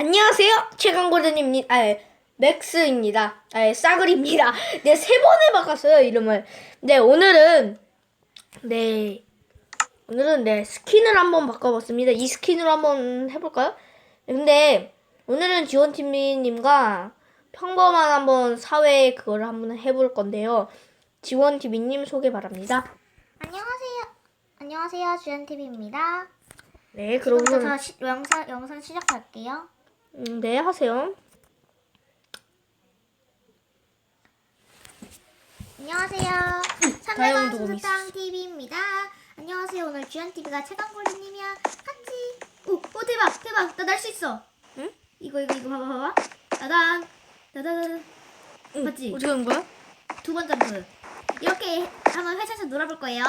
안녕하세요. 최강고든입니다. 아, 맥스입니다. 아, 싸그리입니다. 네, 세 번을 바꿨어요, 이름을. 네, 오늘은, 네, 오늘은 네, 스킨을 한번 바꿔봤습니다. 이 스킨으로 한번 해볼까요? 네, 근데, 오늘은 지원TV님과 평범한 한번 사회 그거를 한번 해볼 건데요. 지원TV님 소개 바랍니다. 안녕하세요. 안녕하세요. 주연TV입니다. 네, 지금부터 그러면, 시, 영상, 영상 시작할게요. 음, 네, 하세요. 안녕하세요. 다이아몬드 수수짱 TV입니다. 안녕하세요. 오늘 주연TV가 최강 골드님이랑 같이. 오, 오 대박, 대박. 나 날 수 있어. 응? 이거 이거 이거 봐봐 봐봐. 따단, 따단. 응, 맞지? 어떻게 하는 거야? 두 번 점프. 이렇게 한번 회사에서 놀아볼 거예요.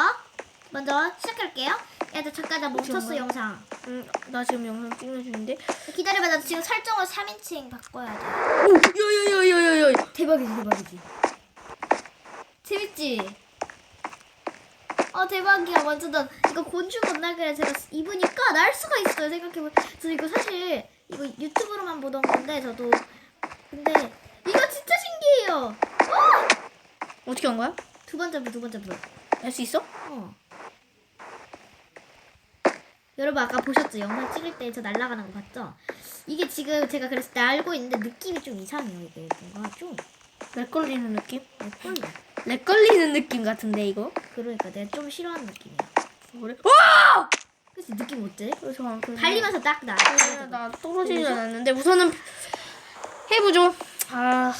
먼저 시작할게요. 야, 나 잠깐 나 멈췄어? 영상. 음, 나 지금 영상 찍는 중인데. 기다려봐, 나 지금 설정을 3인칭 바꿔야 돼. 오, 요요요요요요. 대박이지 대박이지 재밌지? 어 대박이야 완전 난 이거 곤충 건날개를 제가 입으니까 날 수가 있어요 생각해보면 저 이거 사실 이거 유튜브로만 보던 건데 저도 근데 이거 진짜 신기해요 어떻게 한 거야? 두번 점프 두번 점프 할수 있어? 어 여러분 아까 보셨죠? 영상 찍을 때 저 날아가는 거 봤죠? 이게 지금 제가 그래서 날고 있는데 느낌이 좀 이상해요 이게 뭔가 좀 렉 걸리는 느낌? 예뻐요 렉 걸리는 느낌 같은데 이거? 그러니까 내가 좀 싫어하는 느낌이야. 그래? 와! 그래서 느낌 어때? 어, 잠깐 그 달리면서 딱 나. 나 떨어지지 않았는데 우선은 해보죠. 아,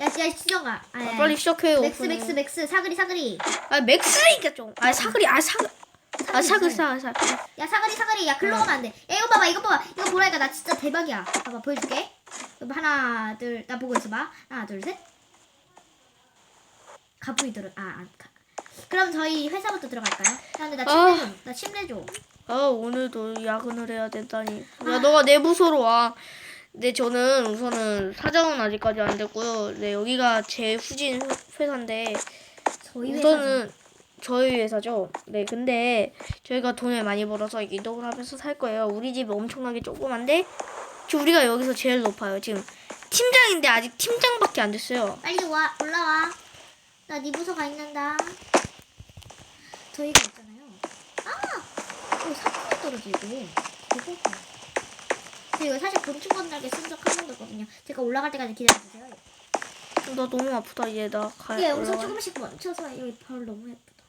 야, 야, 시정아. 아, 야, 빨리 시작해요. 맥스. 맥스, 맥스, 사그리, 사그리. 아 맥스니까 좀. 아 사그리 아 사그. 아 사그 사 사. 야, 사그리, 사그리. 야, 글로 가면 안 돼. 야, 이거 봐봐, 이거 봐봐. 이거 보라니까 나 진짜 대박이야. 봐봐, 보여줄게. 하나, 둘, 나 보고 있어봐. 하나, 둘, 셋. 가부이 들어. 아, 안 가. 그럼 저희 회사부터 들어갈까요? 야, 근데 나 침대 좀, 나 침대 줘. 아 오늘도 야근을 해야 된다니. 야 너가 내 부서로 와. 네 저는 우선은 사장은 아직까지 안 됐고요. 네 여기가 제 후진 회사인데 저희. 우선은 저희 회사죠. 네, 근데 저희가 돈을 많이 벌어서 이동을 하면서 살 거예요. 우리 집이 엄청나게 조그만데 지금 우리가 여기서 제일 높아요. 지금 팀장인데 아직 팀장밖에 안 됐어요. 빨리 와, 올라와. 나 네 부서 가 있는다. 저희가 있잖아요. 아! 이거 사탕이 떨어지고. 이거 사실 곤충 건날개 쓴적 한 번도 없거든요. 제가 올라갈 때까지 기다려주세요. 나 너무 아프다. 이제 나 가야 이게 영상 올라가야- 조금씩 멈춰서 여기 벌 너무 예쁘다.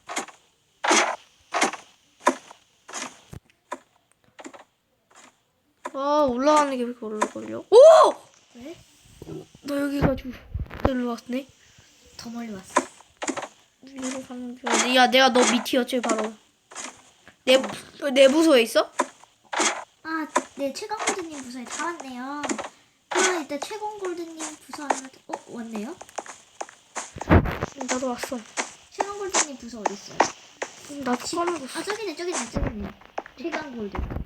아 올라가는 게왜 이렇게 오래 걸려? 오! 왜? 나 여기 가지고 일로 왔네. 더 멀리 왔어. 위로 가는 중. 야, 내가 너 밑이었지 바로. 내, 내 부서에 있어? 아, 네, 최강 골드님 부서에 다 왔네요. 그럼 일단 최강 골드님 부서 하나, 어, 왔네요? 나도 왔어. 최강 골드님 부서 어디 있어요? 나 까먹었어. 아, 저기네, 저기네, 저기네. 최강 골드.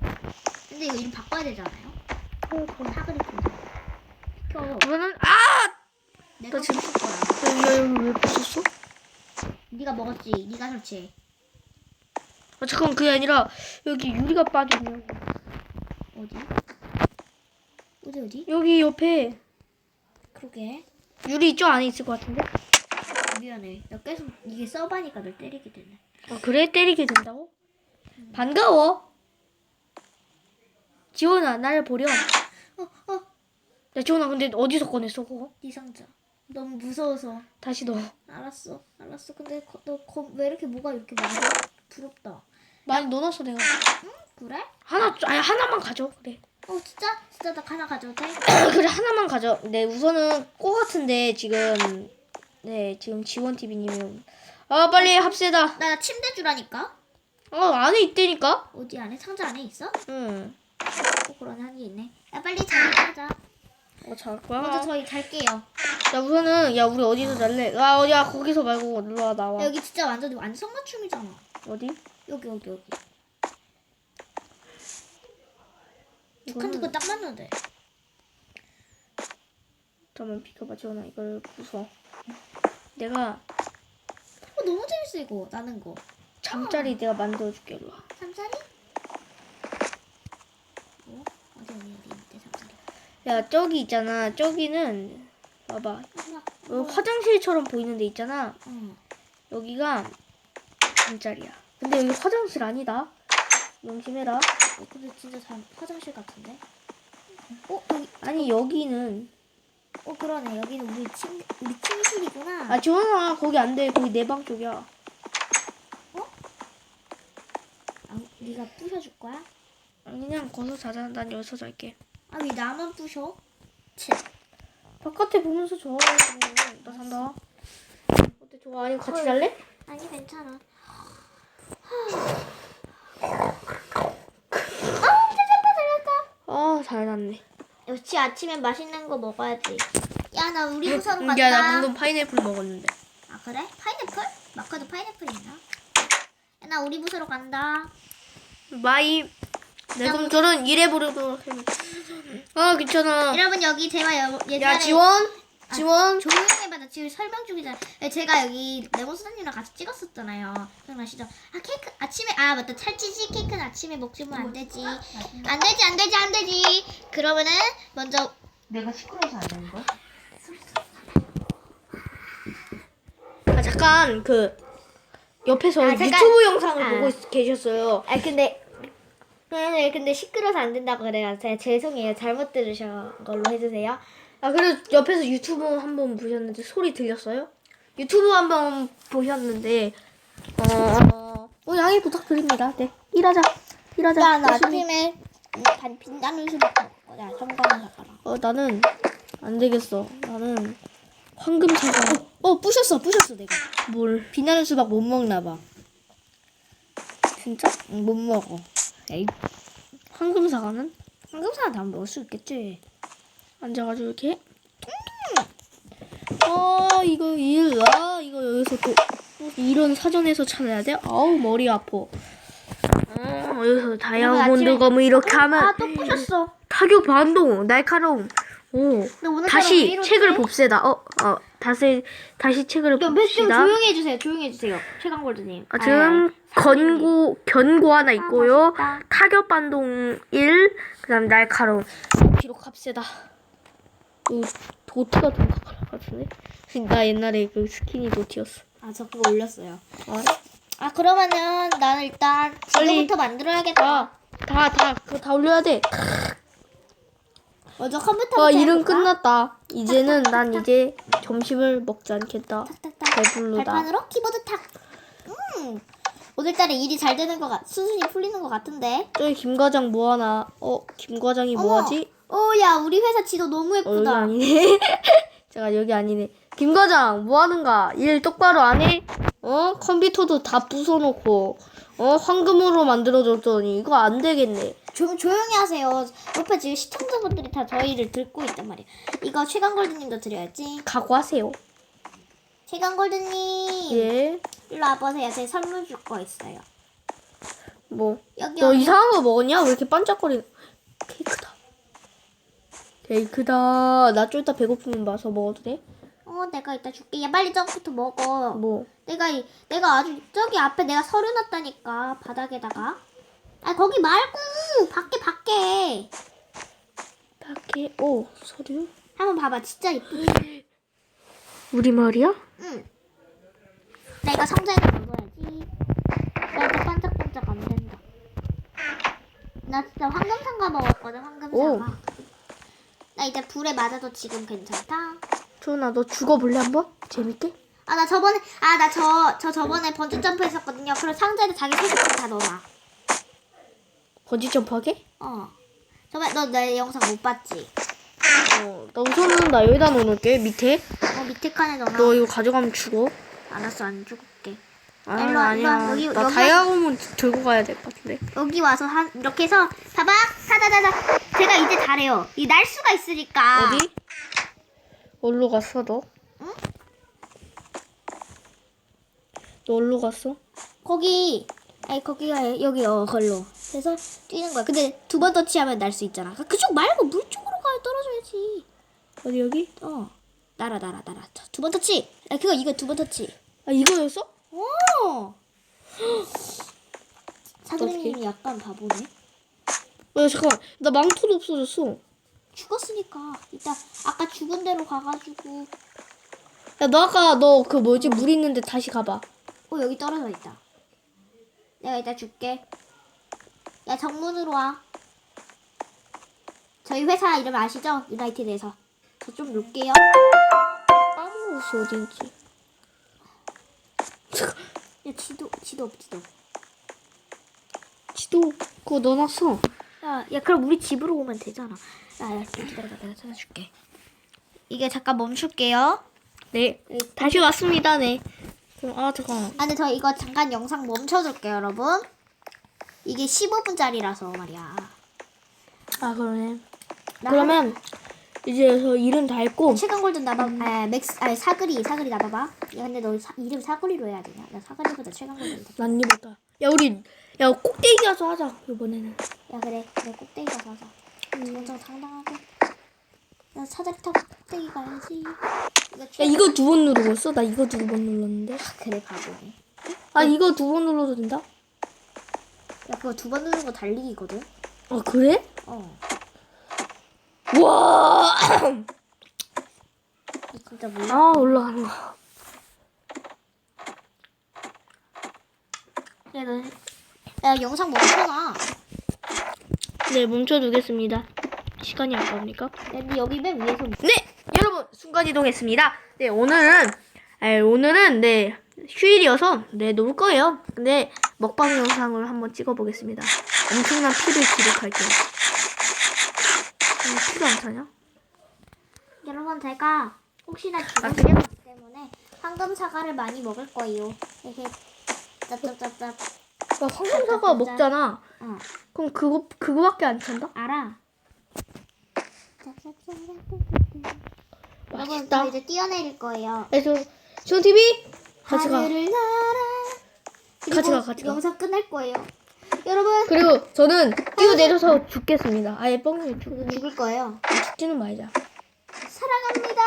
근데 이거 이름 바꿔야 되잖아요. 사그리 골드. 비켜. 우선은 아! 내가 지금- 부술 거야. 야, 여기 왜 부쉈어? 네가 먹었지. 네가 설치해. 아, 잠깐 그게 아니라 여기 유리가 빠졌네. 어디? 어디 어디? 여기 옆에 그러게. 유리 저 안에 있을 것 같은데? 미안해. 나 계속 이게 써봐니까 널 때리게 되네. 아, 그래? 때리게 된다고? 반가워. 지원아, 나를 보렴. 어, 어, 야, 지원아, 근데 어디서 꺼냈어, 그거? 네 상자. 너무 무서워서. 다시 넣어. 알았어, 알았어. 근데 너왜 이렇게 뭐가 이렇게 많아? 부럽다. 많이 넣어놨어, 내가. 그래? 하나, 아니, 하나만 가져. 그래. 어, 진짜? 진짜 나 하나 가져도 돼? 그래, 하나만 가져. 네, 우선은 꼬 같은데, 지금. 네, 지금 지원TV님이. 아, 빨리 합세다. 나 침대 주라니까. 어, 안에 있다니까? 어디 안에 상자 안에 있어? 응. 어, 그러네 한개 있네. 야 빨리 자자. 어, 잘 거야. 먼저 저희 잘게요. 야 우선은 야 우리 어디서 잘래? 아 어디야 거기서 말고 일로 와 나와. 여기 진짜 완전 완성 맞춤이잖아. 어디? 여기 여기 여기. 이거는 두칸두칸 딱 맞는데. 잠깐만 비켜봐 지원아 이걸 부숴. 내가 어 너무 재밌어 이거 나는 거. 잠자리 내가 만들어줄게 일로 와. 잠자리? 어? 어디 어디 어디 있대 잠자리. 야 저기 있잖아. 저기는 봐봐. 어, 화장실처럼 보이는 데 있잖아. 응. 여기가 잠자리야. 근데 여기 화장실 아니다. 명심해라. 어, 근데 진짜 잘 화장실 같은데? 어 여기 아니 여기는 어 그러네 여기는 우리 침 우리 침실이구나. 아 지원아 거기 안 돼. 거기 내 방 쪽이야. 아, 네가 부셔줄 거야? 그냥 거기서 자자. 난 여기서 잘게. 아 왜 나만 부셔? 치. 바깥에 보면서 좋아. 나 잔다. 어때 좋아? 아니면 같이 잘래? 아니 괜찮아. 아잘 났네. 역시 아침엔 맛있는 거 먹어야지. 야 나 우리 부서로 간다. 야, 나 방금 파인애플 먹었는데. 아 그래? 파인애플? 마카도 파인애플 있나? 야, 나 우리 부서로 간다. 마이. 네, 그럼 저는 일해 보려도록 해. 아, 괜찮아. 여러분 여기 제가 여, 예전에 야, 지원? 지원? 조용히 해봐 나 지금 설명 중이잖아 예, 제가 여기 레몬 수사님이랑 같이 찍었었잖아요 기억나시죠? 아 케이크 아침에 아 맞다 찰지지 케이크는 아침에 먹지면 안 되지 안 되지 안 되지 안 되지 그러면은 먼저 내가 시끄러워서 안 되는 거야? 아, 잠깐, 그, 옆에서 아, 잠깐. 유튜브 영상을 아. 보고 있- 계셨어요. 아 근데 네, 근데 시끄러워서 안 된다고 그래요 제가 죄송해요 잘못 들으신 걸로 해주세요 아, 그래도 옆에서 유튜브 한 번 보셨는데 소리 들렸어요? 유튜브 한 번 보셨는데, 어, 어, 양해 부탁드립니다. 네, 일하자. 일하자. 야나 열심히. 아침에 반 빛나는 수박 먹을 거야 성공한 사람 어, 나는 안 되겠어. 나는 황금 사과. 어 부셨어 부셨어 내가 뭘? 빛나는 수박 못 먹나 봐 진짜? 응, 못 먹어 에이 황금 사과는? 황금사과 다 먹을 수 있겠지 앉아가지고 이렇게. 아 이거 일, 아 이거 여기서 또 이런 사전에서 찾아야 돼? 아우 머리 아파. 어, 여기서 다이아몬드가 뭐 이렇게 하면 아 또 부셨어 타격 반동 날카로움. 오 다시? 책을 봅시다. 어, 어 다시 다시 책을 좀 봅시다. 조용히 해주세요 조용히 해주세요 최강골드님 아, 지금 건고 견고 하나 있고요. 맛있다. 타격 반동 1, 그다음 날카로움. 기록합시다. 이 도티가 좀 나갈 것 같은데? 나 옛날에 그 스키니 도티였어. 아 저 그거 올렸어요 아, 아 그러면은 나는 일단 빨리. 지금부터 만들어야겠다 다, 다, 다, 그거 다 올려야 돼. 먼저 컴퓨터 아, 일은 끝났다. 이제는 난 이제 점심을 먹지 않겠다. 탁탁탁 배불르다. 발판으로 키보드 탁 음. 오늘따라 일이 잘 되는 것 같, 수순이 풀리는 것 같은데 저기 김 과장 뭐 하나? 어, 김 과장이 뭐 하지? 오 야 우리 회사 지도 너무 어, 여기 예쁘다 아니네. 제가 여기 아니네. 김 과장 뭐 하는가? 일 똑바로 안 해? 어? 컴퓨터도 다 부숴놓고 어? 황금으로 만들어줬더니 이거 안 되겠네. 좀 조용히 하세요 옆에 지금 시청자분들이 다 저희를 듣고 있단 말이에요 이거 최강골드님도 드려야지 각오하세요. 최강골드님 예. 일로 와보세요 제가 선물 줄 거 있어요 뭐? 여기 너 어디- 이상한 거 먹었냐? 왜 이렇게 반짝거리는? 케이크다. 케이크다. 나 좀 이따 배고프면 와서 먹어도 돼? 어 내가 이따 줄게 야 빨리 저부터 먹어 뭐? 내가 이- 내가 아주 저기 앞에 내가 서류 놨다니까 바닥에다가 아 거기 말고 밖에 밖에. 밖에 오 서류? 한번 봐봐 진짜 이쁘지? 우리 말이야? 응. 내가 상자에 넣어야지. 나도 반짝반짝 안 된다. 나 진짜 황금상가 먹었거든 황금상가. 나 이제 불에 맞아도 지금 괜찮다? 조은아 너 죽어볼래 한번? 재밌게? 아 나 저번에 아 나 저 저 저번에 번지 점프 했었거든요. 그럼 상자에 자기 소식들 다 넣어놔 번지 점프하게? 어 저번에 너 내 영상 못 봤지 어, 나 우선은 나 여기다 넣어놓을게 밑에. 어 밑에 칸에 넣어놔 너 이거 가져가면 죽어. 알았어 안 죽을게 아, 일로 와, 일로 와. 아니야. 여기- 나 여기 다이아몬드 들고 가야 될 것 같은데. 여기 와서 한 이렇게 해서 봐봐 사다다다 제가 이제 잘해요 이 날 수가 있으니까 어디? 어디로 갔어 너? 응? 너 어디로 갔어? 거기 아니 거기가 여기 어 걸로 그래서 뛰는 거야. 근데 두 번 터치하면 날 수 있잖아. 그쪽 말고 물 쪽으로 가야 떨어져야지. 어디 여기? 어. 날아 날아 날아 두 번 터치 아 그거 이거 두 번 터치 아 이거였어? 오 사그리님이 약간 바보네. 야 잠깐 나 망토도 없어졌어. 죽었으니까. 이따 아까 죽은 대로 가가지고. 야, 너 아까 너 그 뭐지? 물 있는데 다시 가봐. 어 여기 떨어져 있다. 내가 이따 줄게. 야 정문으로 와. 저희 회사 이름 아시죠? 유나이티드에서. 저좀 놓을게요. 까먹었어 어딘지. 야 지도 지도 없 지도. 지도 그거 넣어놨어. 야, 야 그럼 우리 집으로 오면 되잖아. 야, 야 기다려봐 내가 찾아줄게. 이게 잠깐 멈출게요. 네. 다시 왔습니다. 네. 그럼 아 잠깐. 아 근데 저 이거 잠깐 영상 멈춰줄게요 여러분. 이게 15분짜리라서 말이야. 아 그러네. 나 그러면 이제 저 일은 다 했고 최강 골든 나봐. 아 맥스 아 사그리 사그리 나봐봐. 야 근데 너 사, 이름 사그리로 해야 되냐? 나 사그리보다 최강 골든. 더- 난 이보다. 야 우리 야 꼭대기 가서 하자 이번에는. 야 그래 그래 꼭대기 가서 하자. 엄청 당당하게. 나 사다리 타고 꼭대기 가야지. 야 최... 이거 두 번 누르고 있어? 나 이거 두 번 눌렀는데. 그래 바보네. 아 이거 두 번 눌러도 된다? 야 그거 두 번 누르는 거 달리기거든. 아 그래? 어. 와. 너 진짜 몰라. 아 올라가는 거. 야, 너, 야 영상 멈춰놔. 네 멈춰두겠습니다. 시간이 아까우니까. 야, 근데 여기 맨 위에서 네, 여러분 순간 이동했습니다. 네, 오늘은 에, 오늘은 네 휴일이어서 네놀 거예요. 근데 먹방 영상을 한번 찍어보겠습니다. 엄청난 피를 기록할게요. 음, 피가 안 차냐? 여러분 제가 혹시나 아, 죽은 그래요? 기 때문에 황금 사과를 많이 먹을 거예요. 짭짭짭짭. 나 황금사과 먹잖아. 어 그럼 그거 그거밖에 안 찬다? 알아. 여러분 맛있다. 저 이제 뛰어내릴 거예요. 그래서 지원 TV 같이 가. 하늘을 날아. 그리고 같이 가, 같이 가. 영상 끝날 거예요. 여러분 그리고 저는 뛰어내려서 죽겠습니다. 아예 뻥이 죽, 죽을 거예요. 죽지는 말자. 사랑합니다.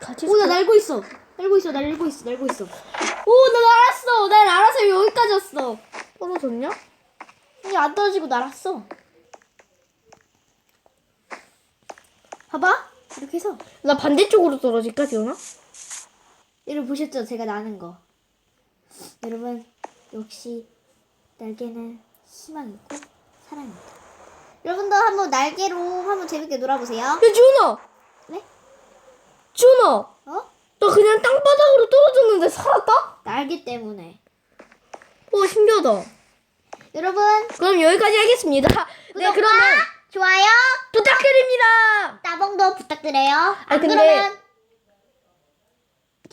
같이 오나 가- 날고 있어. 날고 있어. 날고 있어. 날고 있어. 오나 날았어. 날 날아서 여기까지 왔어. 떨어졌냐? 아니 안 떨어지고 날았어. 봐봐. 이렇게 해서 나 반대쪽으로 떨어질까 지원아? 여러분 보셨죠? 제가 나는 거. 여러분 역시 날개는 희망이 있고 사랑입니다. 여러분도 한번 날개로 한번 재밌게 놀아보세요. 야 지원아! 네? 지원아! 어? 나 그냥 땅바닥으로 떨어졌는데 살았다? 날개 때문에. 오 신기하다. 여러분 그럼 여기까지 하겠습니다. 네 그러면 좋아요, 부탁드립니다. 따봉도 부탁드려요. 안 아, 근데 그러면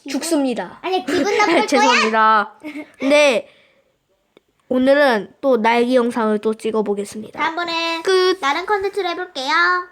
죽습니다. 아니 기분 나쁠 거야. 죄송합니다. 근데 오늘은 또 날개 영상을 또 찍어보겠습니다. 다음번에 끝. 다른 컨텐츠로 해볼게요.